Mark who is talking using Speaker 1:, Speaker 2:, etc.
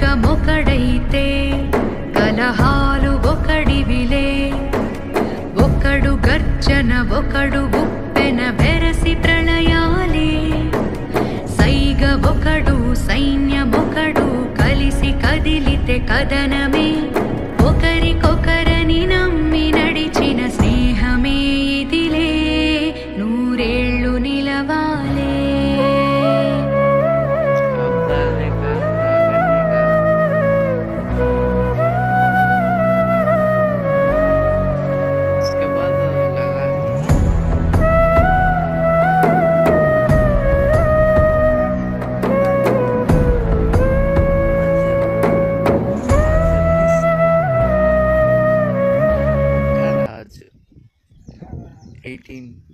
Speaker 1: నమ్మకమొకడైతే కలహాలు ఒకడివిలే ఒకడు గర్జన ఒకడు ఉప్పెన బెరసి ప్రళయాలే. సైగ ఒకడు సైన్యమొకడు కలిసి కదిలితే కదనమే ఒకరికొకరని నమ్మి నడిచిన స్నేహమే ఇదిలే. నూరేళ్ళు నిలవా 18